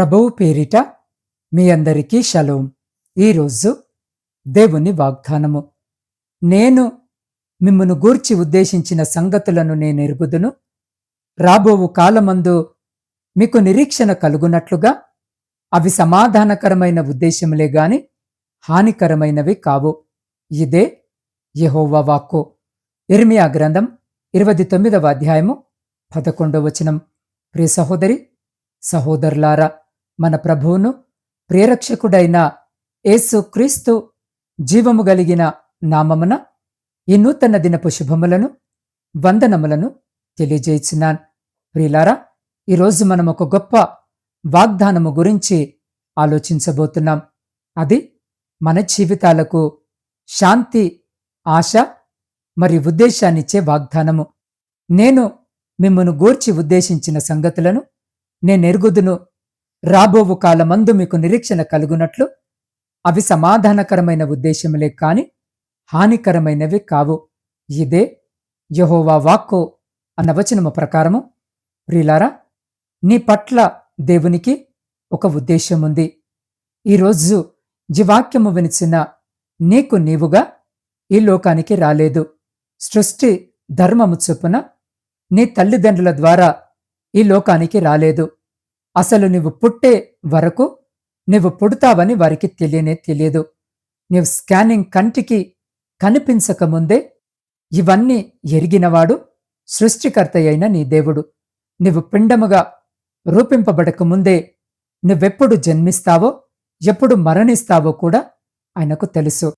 ప్రభువు పేరిట మీ అందరికీ షలోం. ఈరోజు దేవుని వాగ్దానము. నేను మిమ్మను గూర్చి ఉద్దేశించిన సంగతులను నేను ఎరుగుదును. రాబోవు కాలమందు మీకు నిరీక్షణ కలుగునట్లుగా అవి సమాధానకరమైన ఉద్దేశములే గాని హానికరమైనవి కావు. ఇదే యహోవా వాక్కు. ఇర్మియా గ్రంథం ఇరవై తొమ్మిదవ అధ్యాయము పదకొండవ వచనం. ప్రియ సహోదరి సహోదరులారా మన ప్రభువును ప్రేరక్షకుడైన యేసు క్రీస్తు జీవము కలిగిన నామమున ఈ నూతన దినపు శుభములను వందనములను తెలియజేస్తున్నాను. ప్రియులారా ఈరోజు మనం ఒక గొప్ప వాగ్దానము గురించి ఆలోచించబోతున్నాం. అది మన జీవితాలకు శాంతి ఆశ మరి ఉద్దేశాన్నిచ్చే వాగ్దానము. నేను మిమ్మను గూర్చి ఉద్దేశించిన సంగతులను నేనెరుగుదును రాబోవు కాలమందు మీకు నిరీక్షణ కలుగునట్లు అవి సమాధానకరమైన ఉద్దేశములే కాని హానికరమైనవి కావు. ఇదే యహోవా వాక్కు అన్న వచనము ప్రకారము. ప్రిలారా నీ పట్ల దేవునికి ఒక ఉద్దేశముంది. ఈరోజు జీవాక్యము వినిచిన నీకు నీవుగా ఈ లోకానికి రాలేదు. సృష్టి ధర్మము చొప్పున నీ తల్లిదండ్రుల ద్వారా ఈ లోకానికి రాలేదు. అసలు నువ్వు పుట్టే వరకు నువ్వు పుడతావని వారికి తెలియనే తెలియదు. నీవు స్కానింగ్ కంటికి కనిపించకముందే ఇవన్నీ ఎరిగినవాడు సృష్టికర్త అయిన నీ దేవుడు. నువ్వు పిండముగా రూపింపబడకముందే నువ్వెప్పుడు జన్మిస్తావో ఎప్పుడు మరణిస్తావో కూడా ఆయనకు తెలుసు.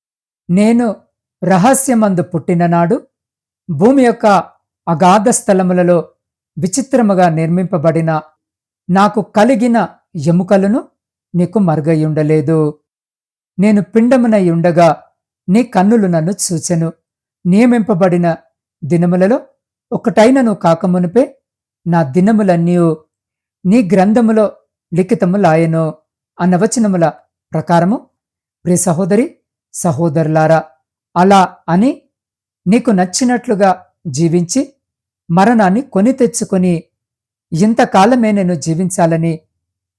నేను రహస్యమందు పుట్టిననాడు భూమి యొక్క అగాధ స్థలములలో విచిత్రముగా నిర్మింపబడిన నాకు కలిగిన ఎముకలను నీకు మరుగయ్యుండలేదు నేను పిండమునై ఉండగా నీ కన్నులు నన్ను చూచెను. నియమింపబడిన దినములలో ఒకటైనను కాకమునుపే నా దినములన్నీ నీ గ్రంథములో లిఖితములాయను అన్న వచనముల ప్రకారము. ప్రియ సహోదరి సహోదరులారా అలా అని నీకు నచ్చినట్లుగా జీవించి మరణాన్ని కొని తెచ్చుకొని ఇంతకాలమే నేను జీవించాలని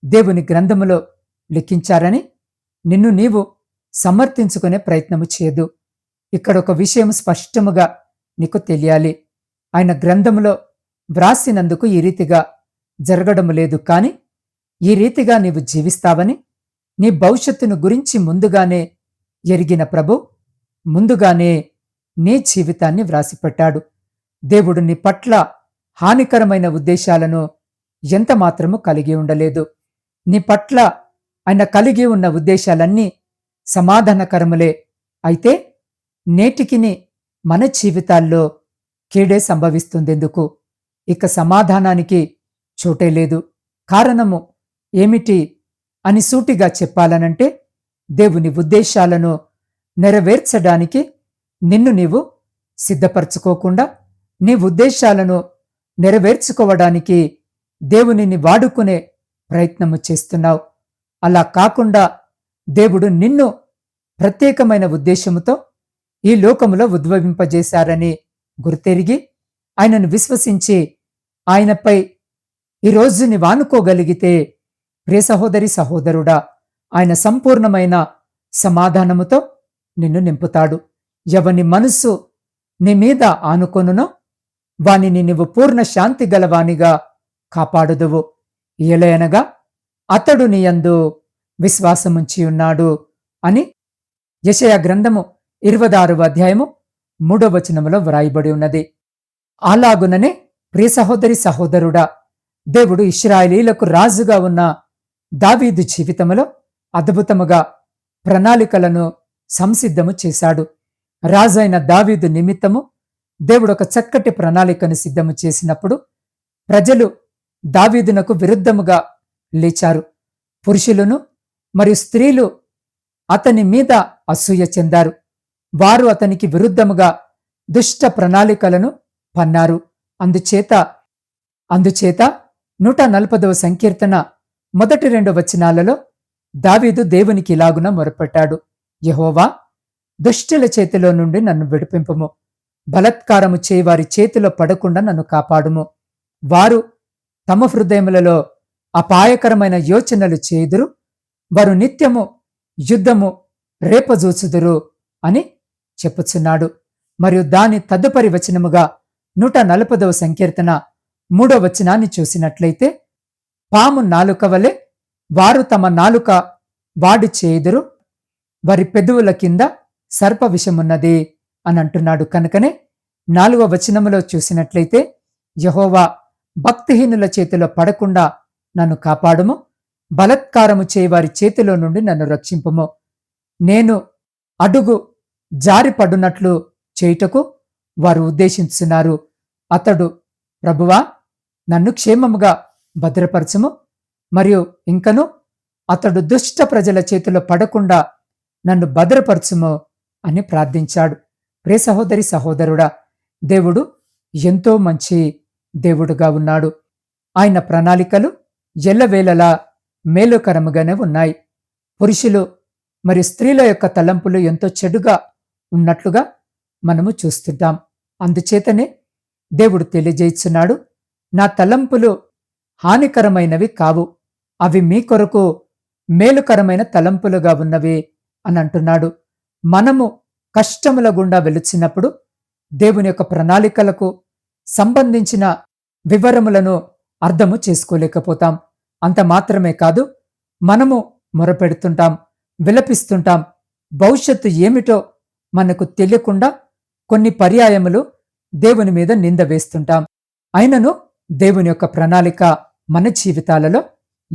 దేవుని గ్రంథములో లిఖించారని నిన్ను నీవు సమర్థించుకునే ప్రయత్నము చేయదు. ఇక్కడ ఒక విషయం స్పష్టముగా నీకు తెలియాలి. ఆయన గ్రంథములో వ్రాసినందుకు ఈ రీతిగా జరగడము లేదు కాని ఈ రీతిగా నీవు జీవిస్తావని నీ భవిష్యత్తును గురించి ముందుగానే ఎరిగిన ప్రభు ముందుగానే నీ జీవితాన్ని వ్రాసిపెట్టాడు. దేవుడు నీ పట్ల హానికరమైన ఉద్దేశాలను ఎంత మాత్రము కలిగి ఉండలేదు. నీ పట్ల ఆయన కలిగి ఉన్న ఉద్దేశాలన్నీ సమాధానకరములే. అయితే నేటికిని మన జీవితాల్లో కీడే సంభవిస్తుందెందుకు? ఇక సమాధానానికి చోటే లేదు. కారణము ఏమిటి అని సూటిగా చెప్పాలనంటే దేవుని ఉద్దేశాలను నెరవేర్చడానికి నిన్ను నీవు సిద్ధపరచుకోకుండా నీ ఉద్దేశాలను నెరవేర్చుకోవడానికి దేవునిని వాడుకునే ప్రయత్నము చేస్తున్నావు. అలా కాకుండా దేవుడు నిన్ను ప్రత్యేకమైన ఉద్దేశముతో ఈ లోకములో ఉద్భవింపజేశారని గుర్తెరిగి ఆయనను విశ్వసించి ఆయనపై ఈరోజు నీవానుకోగలిగితే ప్రియ సహోదరి సహోదరుడా ఆయన సంపూర్ణమైన సమాధానముతో నిన్ను నింపుతాడు. ఎవని మనస్సు నీ మీద ఆనుకొనునో వానిని నీవు పూర్ణ శాంతి గలవానిగా కాపాడుదువు. ఏలయనగా అతడు నీయందు విశ్వాసముంచి ఉన్నాడు అని యశయ గ్రంథము ఇరవదారవ అధ్యాయము మూడవ వచనములో వ్రాయబడి ఉన్నది. అలాగుననే ప్రియ సహోదరి సహోదరుడా దేవుడు ఇస్రాయలీలకు రాజుగా ఉన్న దావీదు జీవితములో అద్భుతముగా ప్రణాళికలను సంసిద్ధము చేశాడు. రాజైన దావీదు నిమిత్తము దేవుడు ఒక చక్కటి ప్రణాళికను సిద్ధము చేసినప్పుడు ప్రజలు దావీదునకు విరుద్ధముగా లేచారు. పురుషులను మరియు స్త్రీలు అతని మీద అసూయ చెందారు. వారు అతనికి విరుద్ధముగా దుష్ట ప్రణాళికలను పన్నారు. అందుచేత అందుచేత నూట నలభదవ సంకీర్తన మొదటి రెండు వచనాలలో దావీదు దేవునికి ఇలాగున మొరపెట్టాడు. యహోవా దుష్టుల చేతిలో నుండి నన్ను విడిపింపుము. బలత్కారము చేయి వారి చేతిలో పడకుండా నన్ను కాపాడుము. వారు తమ హృదయములలో అపాయకరమైన యోచనలు చేయుదురు. వారు నిత్యము యుద్ధము రేపజూచుదురు అని చెప్పుచున్నాడు. మరియు దాని తదుపరి వచనముగా నూట నలపదవ సంకీర్తన మూడో వచనాన్ని చూసినట్లయితే పాము నాలుక వలె వారు తమ నాలుక వాడి చేయుదురు. వారి పెదవుల కింద సర్ప విషమున్నది. అని అంటున్నాడు కనుకనే నాలుగవ వచనములో చూసినట్లయితే యహోవా భక్తిహీనుల చేతిలో పడకుండా నన్ను కాపాడుము. బలత్కారము చేయవారి చేతిలో నుండి నన్ను రక్షింపుము. నేను అడుగు జారిపడునట్లు చేయుటకు వారు ఉద్దేశించున్నారు అతడు ప్రభువా నన్ను క్షేమముగా భద్రపరచము. మరియు ఇంకను అతడు దుష్ట ప్రజల చేతిలో పడకుండా నన్ను భద్రపరచుము అని ప్రార్థించాడు. ప్రే సహోదరి సహోదరుడా దేవుడు ఎంతో మంచి దేవుడుగా ఉన్నాడు. ఆయన ప్రణాళికలు ఎల్లవేళలా మేలుకరముగానే ఉన్నాయి. పురుషులు మరి స్త్రీల యొక్క తలంపులు ఎంతో చెడుగా ఉన్నట్లుగా మనము చూస్తుంటాం. అందుచేతనే దేవుడు తెలియజేస్తున్నాడు నా తలంపులు హానికరమైనవి కావు అవి మీ కొరకు మేలుకరమైన తలంపులుగా ఉన్నవి అని అంటున్నాడు. మనము కష్టముల గుండా వెలుచినప్పుడు దేవుని యొక్క ప్రణాళికలకు సంబంధించిన వివరములను అర్థము చేసుకోలేకపోతాం. అంత మాత్రమే కాదు మనము మొరపెడుతుంటాం విలపిస్తుంటాం. భవిష్యత్తు ఏమిటో మనకు తెలియకుండా కొన్ని పర్యాయములు దేవుని మీద నింద వేస్తుంటాం. అయినను దేవుని యొక్క ప్రణాళిక మన జీవితాలలో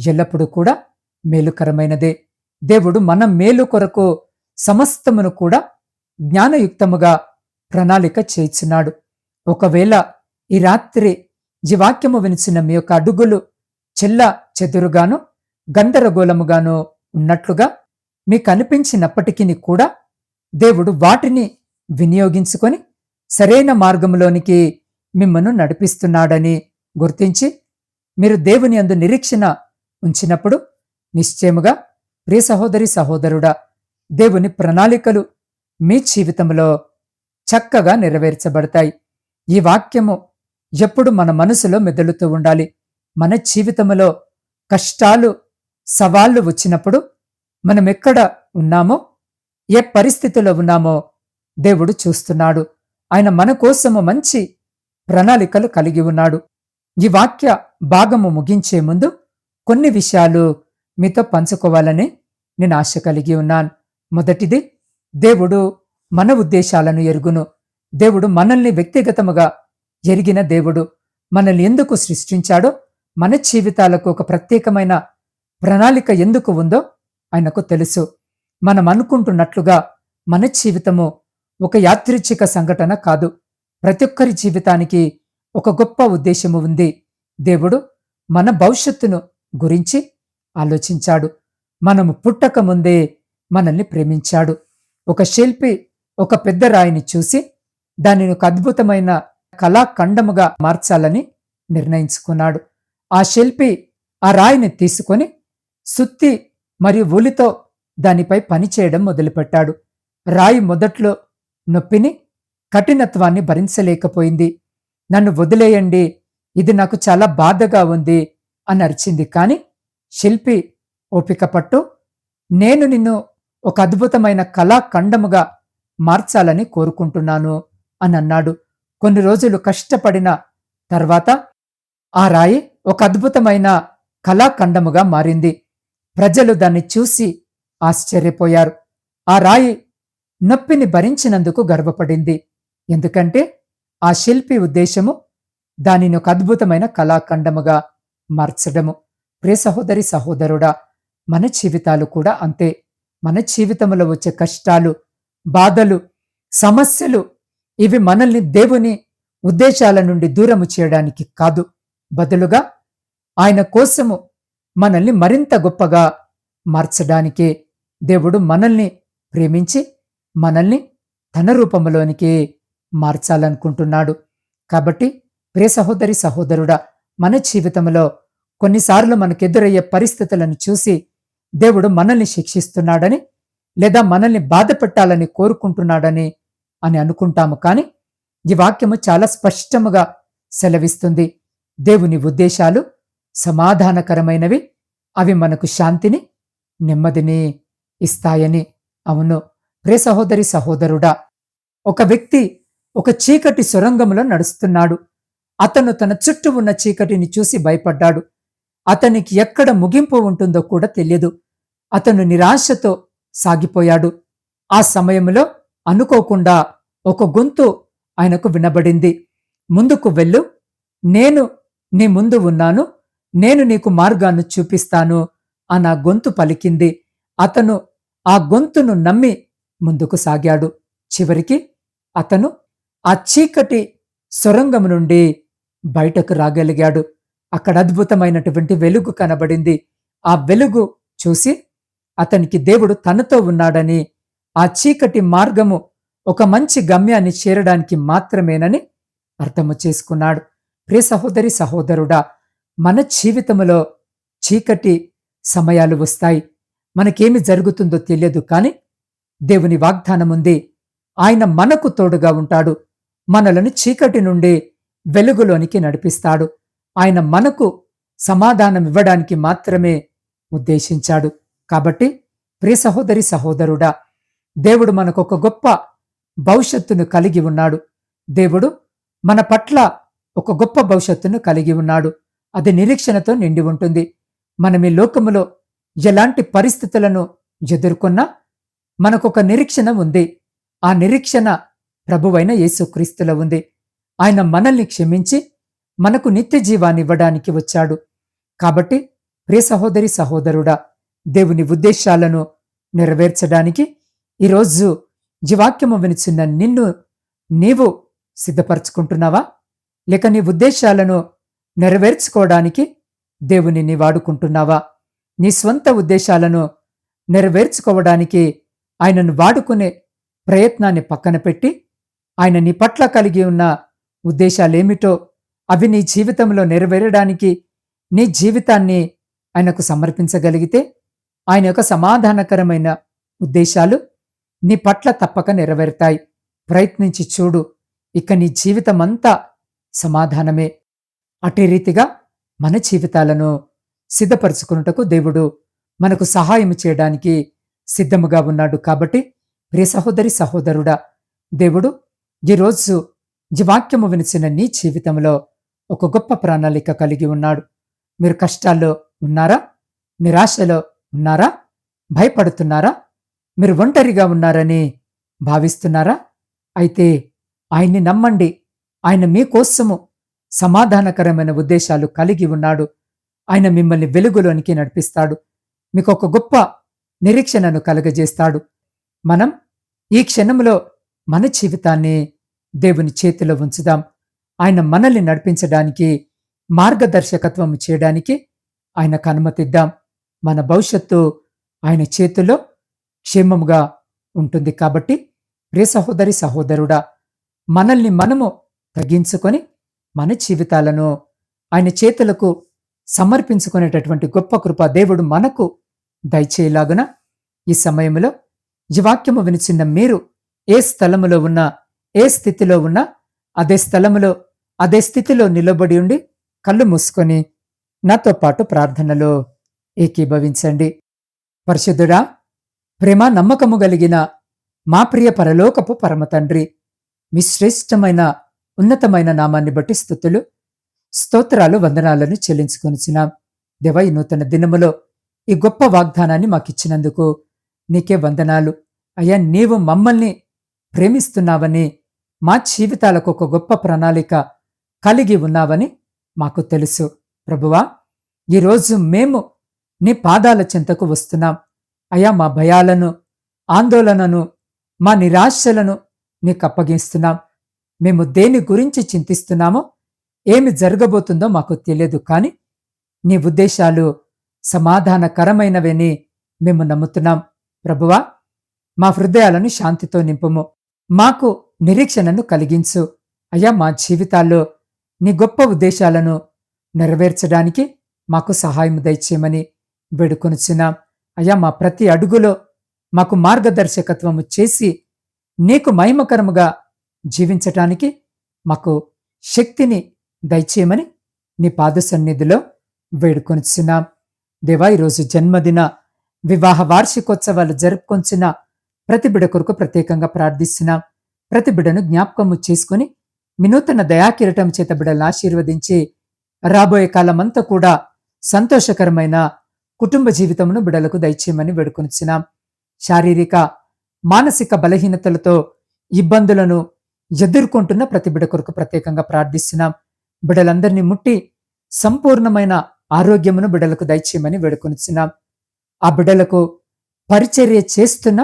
ఎల్లప్పుడూ కూడా మేలుకరమైనదే. దేవుడు మన మేలు కొరకు సమస్తమును కూడా జ్ఞానయుక్తముగా ప్రణాళిక చేయిచున్నాడు. ఒకవేళ ఈ రాత్రి జీవాక్యము వినిచిన మీ యొక్క అడుగులు చెల్ల చెదురుగాను గందరగోళముగాను ఉన్నట్లుగా మీకు అనిపించినప్పటికీ కూడా దేవుడు వాటిని వినియోగించుకొని సరైన మార్గంలోనికి మిమ్మను నడిపిస్తున్నాడని గుర్తించి మీరు దేవుని అందు నిరీక్షణ ఉంచినప్పుడు నిశ్చయముగా ప్రియ సహోదరి సహోదరుడా దేవుని ప్రణాళికలు మీ జీవితంలో చక్కగా నెరవేర్చబడతాయి. ఈ వాక్యము ఎప్పుడు మన మనసులో మెదలుతూ ఉండాలి. మన జీవితంలో కష్టాలు సవాళ్ళు వచ్చినప్పుడు మనం ఎక్కడ ఉన్నామో ఏ పరిస్థితిలో ఉన్నామో దేవుడు చూస్తున్నాడు. ఆయన మన కోసము మంచి ప్రణాళికలు కలిగి ఉన్నాడు. ఈ వాక్య భాగము ముగించే ముందు కొన్ని విషయాలు మీతో పంచుకోవాలని నేను ఆశ కలిగి ఉన్నాను. మొదటిది దేవుడు మన ఉద్దేశాలను ఎరుగును. దేవుడు మనల్ని వ్యక్తిగతముగా ఎరిగిన దేవుడు. మనల్ని ఎందుకు సృష్టించాడో మన జీవితాలకు ఒక ప్రత్యేకమైన ప్రణాళిక ఎందుకు ఉందో ఆయనకు తెలుసు. మనం అనుకుంటున్నట్లుగా మన జీవితము ఒక యాదృచ్ఛిక సంఘటన కాదు. ప్రతి ఒక్కరి జీవితానికి ఒక గొప్ప ఉద్దేశము ఉంది. దేవుడు మన భవిష్యత్తును గురించి ఆలోచించాడు. మనము పుట్టక ముందే మనల్ని ప్రేమించాడు. ఒక శిల్పి ఒక పెద్ద రాయిని చూసి దానిని ఒక అద్భుతమైన కళాఖండముగా మార్చాలని నిర్ణయించుకున్నాడు. ఆ శిల్పి ఆ రాయిని తీసుకొని సుత్తి మరియు ఉలితో దానిపై పనిచేయడం మొదలుపెట్టాడు. రాయి మొదట్లో నొప్పిని కఠినత్వాన్ని భరించలేకపోయింది. నన్ను వదిలేయండి ఇది నాకు చాలా బాధగా ఉంది అని అరిచింది. కాని శిల్పి ఓపిక పట్టు నేను నిన్ను ఒక అద్భుతమైన కళాఖండముగా మార్చాలని కోరుకుంటున్నాను అని అన్నాడు. కొన్ని రోజులు కష్టపడిన తర్వాత ఆ రాయి ఒక అద్భుతమైన కళాఖండముగా మారింది. ప్రజలు దాన్ని చూసి ఆశ్చర్యపోయారు. ఆ రాయి నొప్పిని భరించినందుకు గర్వపడింది. ఎందుకంటే ఆ శిల్పి ఉద్దేశము దానిని ఒక అద్భుతమైన కళాఖండముగా మార్చడము. ప్రియ సహోదరి సహోదరుడా మన జీవితాలు కూడా అంతే. మన జీవితంలో వచ్చే కష్టాలు బాధలు సమస్యలు ఇవి మనల్ని దేవుని ఉద్దేశాల నుండి దూరము చేయడానికి కాదు. బదులుగా ఆయన కోసము మనల్ని మరింత గొప్పగా మార్చడానికే దేవుడు మనల్ని ప్రేమించి మనల్ని తన రూపంలోనికి మార్చాలనుకుంటున్నాడు. కాబట్టి ప్రియ సహోదరి సహోదరుడా మన జీవితంలో కొన్నిసార్లు మనకెదురయ్యే పరిస్థితులను చూసి దేవుడు మనల్ని శిక్షిస్తున్నాడని లేదా మనల్ని బాధ పెట్టాలని కోరుకుంటున్నాడని అని అనుకుంటాము. కానీ ఈ వాక్యము చాలా స్పష్టముగా సెలవిస్తుంది. దేవుని ఉద్దేశాలు సమాధానకరమైనవి. అవి మనకు శాంతిని నెమ్మదిని ఇస్తాయని. అవును ప్రే సహోదరి సహోదరుడా ఒక వ్యక్తి ఒక చీకటి సొరంగంలో నడుస్తున్నాడు. అతను తన చుట్టూ ఉన్న చీకటిని చూసి భయపడ్డాడు. అతనికి ఎక్కడ ముగింపు ఉంటుందో కూడా తెలియదు. అతను నిరాశతో సాగిపోయాడు. ఆ సమయంలో అనుకోకుండా ఒక గొంతు ఆయనకు వినబడింది. ముందుకు వెళ్ళు. నేను నీ ముందు ఉన్నాను. నేను నీకు మార్గాన్ని చూపిస్తాను అన్న గొంతు పలికింది. అతను ఆ గొంతును నమ్మి ముందుకు సాగాడు. చివరికి అతను ఆ చీకటి సొరంగం నుండి బయటకు రాగలిగాడు. అక్కడ అద్భుతమైనటువంటి వెలుగు కనబడింది. ఆ వెలుగు చూసి అతనికి దేవుడు తనతో ఉన్నాడని ఆ చీకటి మార్గము ఒక మంచి గమ్యాన్ని చేరడానికి మాత్రమేనని అర్థము చేసుకున్నాడు. ప్రియ సహోదరి సహోదరుడా మన జీవితములో చీకటి సమయాలు వస్తాయి. మనకేమి జరుగుతుందో తెలియదు కానీ దేవుని వాగ్దానం ఉంది. ఆయన మనకు తోడుగా ఉంటాడు. మనలను చీకటి నుండి వెలుగులోనికి నడిపిస్తాడు. ఆయన మనకు సమాధానం ఇవ్వడానికి మాత్రమే ఉద్దేశించాడు. కాబట్టి ప్రియ సహోదరి సహోదరుడా దేవుడు మనకు ఒక గొప్ప భవిష్యత్తును కలిగి ఉన్నాడు. దేవుడు మన పట్ల ఒక గొప్ప భవిష్యత్తును కలిగి ఉన్నాడు. అది నిరీక్షణతో నిండి ఉంటుంది. మనం ఈ లోకములో ఎలాంటి పరిస్థితులను ఎదుర్కొన్నా మనకొక నిరీక్షణ ఉంది. ఆ నిరీక్షణ ప్రభువైన యేసుక్రీస్తులో ఉంది. ఆయన మనల్ని క్షమించి మనకు నిత్య జీవాన్ని ఇవ్వడానికి వచ్చాడు. కాబట్టి ప్రియ సహోదరి సహోదరుడా దేవుని ఉద్దేశాలను నెరవేర్చడానికి ఈరోజు జీవాక్యము వినిచిన నిన్ను నీవు సిద్ధపరచుకుంటున్నావా? లేక నీ ఉద్దేశాలను నెరవేర్చుకోవడానికి దేవుని నీ వాడుకుంటున్నావా నీ స్వంత ఉద్దేశాలను నెరవేర్చుకోవడానికి ఆయనను వాడుకునే ప్రయత్నాన్ని పక్కన పెట్టి ఆయన నీ పట్ల కలిగి ఉన్న ఉద్దేశాలేమిటో అవి నీ జీవితంలో నెరవేరడానికి నీ జీవితాన్ని ఆయనకు సమర్పించగలిగితే ఆయన యొక్క సమాధానకరమైన ఉద్దేశాలు నీ పట్ల తప్పక నెరవేరుతాయి. ప్రయత్నించి చూడు ఇక నీ జీవితమంతా సమాధానమే. అటే రీతిగా మన జీవితాలను సిద్ధపరచుకున్నటకు దేవుడు మనకు సహాయం చేయడానికి సిద్ధముగా ఉన్నాడు కాబట్టి ప్రియ సహోదరి సహోదరుడా దేవుడు ఈరోజు జీవాక్యము వినిచిన నీ జీవితంలో ఒక గొప్ప ప్రణాళిక కలిగి ఉన్నాడు. మీరు కష్టాల్లో ఉన్నారా? నిరాశలో ఉన్నారా? భయపడుతున్నారా? మీరు ఒంటరిగా ఉన్నారని భావిస్తున్నారా? అయితే ఆయన్ని నమ్మండి. ఆయన మీకోసము సమాధానకరమైన ఉద్దేశాలు కలిగి ఉన్నాడు. ఆయన మిమ్మల్ని వెలుగులోనికి నడిపిస్తాడు. మీకు ఒక గొప్ప నిరీక్షణను కలుగజేస్తాడు. మనం ఈ క్షణంలో మన జీవితాన్ని దేవుని చేతిలో ఉంచుదాం. ఆయన మనల్ని నడిపించడానికి మార్గదర్శకత్వం చేయడానికి ఆయనకు అనుమతిద్దాం మన భవిష్యత్తు ఆయన చేతిలో క్షేమముగా ఉంటుంది కాబట్టి ప్రియ సహోదరి సహోదరుడా మనల్ని మనము తగ్గించుకొని మన జీవితాలను ఆయన చేతులకు సమర్పించుకునేటటువంటి గొప్ప కృప దేవుడు మనకు దయచేయలాగున ఈ సమయంలో ఈ వాక్యము వినిచిన్న మీరు ఏ స్థలములో ఉన్నా ఏ స్థితిలో ఉన్నా అదే స్థలములో అదే స్థితిలో నిలబడి ఉండి కళ్ళు మూసుకొని నాతో పాటు ప్రార్థనలో ఏకీభవించండి. పరిశుద్ధుడా ప్రేమ నమ్మకము కలిగిన మా ప్రియ పరలోకపు పరమ తండ్రి మీ శ్రేష్టమైన ఉన్నతమైన నామాన్ని బట్టి స్థుతులు స్తోత్రాలు వందనాలను చెల్లించుకొనిచున్నాం. దేవ ఈ నూతన దినములో ఈ గొప్ప వాగ్దానాన్ని మాకిచ్చినందుకు నీకే వందనాలు. అయ్యా నీవు మమ్మల్ని ప్రేమిస్తున్నావని మా జీవితాలకు ఒక గొప్ప ప్రణాళిక కలిగి ఉన్నావని మాకు తెలుసు. ప్రభువా ఈరోజు మేము నీ పాదాల చెంతకు వస్తున్నాం. అయా మా భయాలను ఆందోళనను మా నిరాశలను నీకు అప్పగిస్తున్నాం. మేము దేని గురించి చింతిస్తున్నామో ఏమి జరగబోతుందో మాకు తెలియదు కానీ నీ ఉద్దేశాలు సమాధానకరమైనవని మేము నమ్ముతున్నాం. ప్రభువా మా హృదయాలను శాంతితో నింపుము. మాకు నిరీక్షణను కలిగించు. అయ్యా మా జీవితాల్లో నీ గొప్ప ఉద్దేశాలను నెరవేర్చడానికి మాకు సహాయం దయచేయమని వేడుకొనుచున్నాం. అయ్యా మా ప్రతి అడుగులో మాకు మార్గదర్శకత్వము చేసి నీకు మహిమకరముగా జీవించటానికి మాకు శక్తిని దయచేయమని నీ పాద సన్నిధిలో వేడుకొనిచున్నాం. దేవా ఈరోజు జన్మదిన వివాహ వార్షికోత్సవాలు జరుపుకొంచిన ప్రతి బిడ కొరకు ప్రత్యేకంగా ప్రార్థిస్తున్నాం. ప్రతి బిడను జ్ఞాపకము చేసుకుని వినూతన దయాకిరటం చేత బిడలను ఆశీర్వదించి రాబోయే కాలమంతా కూడా సంతోషకరమైన కుటుంబ జీవితమును బిడలకు దయచేయమని వేడుకొనిచ్చినాం శారీరక మానసిక బలహీనతలతో ఇబ్బందులను ఎదుర్కొంటున్న ప్రతి బిడ కొరకు ప్రత్యేకంగా ప్రార్థిస్తున్నాం. బిడలందరినీ ముట్టి సంపూర్ణమైన ఆరోగ్యమును బిడలకు దయచేయమని వేడుకొనిచ్చినాం ఆ బిడ్డలకు పరిచర్య చేస్తున్న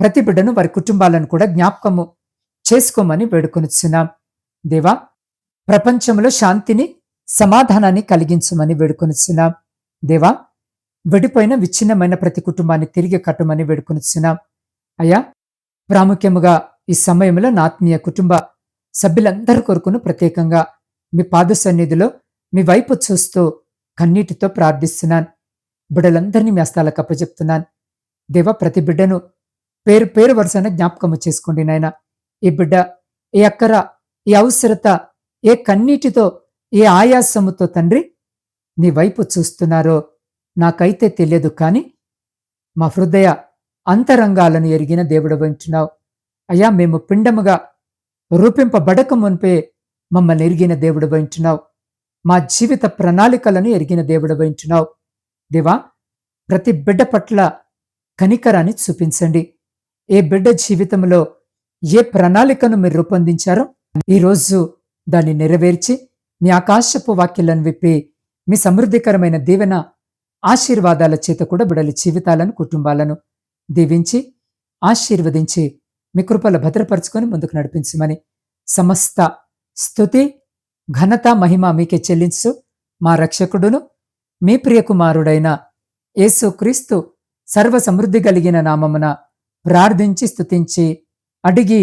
ప్రతి బిడ్డను వారి కుటుంబాలను కూడా జ్ఞాపకము చేసుకోమని వేడుకొనిచున్నాం. దేవా ప్రపంచంలో శాంతిని సమాధానాన్ని కలిగించమని వేడుకొనిచ్చున్నాం దేవా విడిపోయిన విచ్ఛిన్నమైన ప్రతి కుటుంబాన్ని తిరిగి కట్టమని వేడుకొనిచ్చున్నాం అయ్యా ప్రాముఖ్యముగా ఈ సమయంలో నా ఆత్మీయ కుటుంబ సభ్యులందరి కొరకును ప్రత్యేకంగా మీ పాద సన్నిధిలో మీ వైపు చూస్తూ కన్నీటితో ప్రార్థిస్తున్నాను. బిడ్డలందరినీ మీ హస్తాలకు అప్పచెప్తున్నాను. దేవ ప్రతి బిడ్డను పేరు పేరు వరుసన జ్ఞాపకము చేసుకోండి నాయన. ఈ బిడ్డ ఏ అక్కర ఏ అవసరత ఏ కన్నీటితో ఏ ఆయాసముతో తండ్రి నీ వైపు చూస్తున్నారో నాకైతే తెలియదు కానీ మా హృదయ అంతరంగాలను ఎరిగిన దేవుడు వంచున్నావు. అయ్యా మేము పిండముగా రూపింపబడక మునిపే మమ్మల్ని ఎరిగిన దేవుడు వహించున్నావు మా జీవిత ప్రణాళికలను ఎరిగిన దేవుడు వహించున్నావు దేవా ప్రతి బిడ్డ పట్ల కనికరాన్ని చూపించండి. ఏ బిడ్డ జీవితంలో ఏ ప్రణాళికను మీరు రూపొందించారో ఈరోజు దాన్ని నెరవేర్చి మీ ఆకాశపు వాక్యాలను విప్పి మీ సమృద్ధికరమైన దీవెన ఆశీర్వాదాల చేత కూడా బిడలి జీవితాలను కుటుంబాలను దీవించి ఆశీర్వదించి మీ కృపల భద్రపరుచుకొని ముందుకు నడిపించమని సమస్త స్థుతి ఘనత మహిమ మీకే చెల్లించు మా రక్షకుడును మీ ప్రియకుమారుడైన యేసుక్రీస్తు సర్వ సమృద్ధి కలిగిన నామమున ప్రార్థించి స్తుతించి అడిగి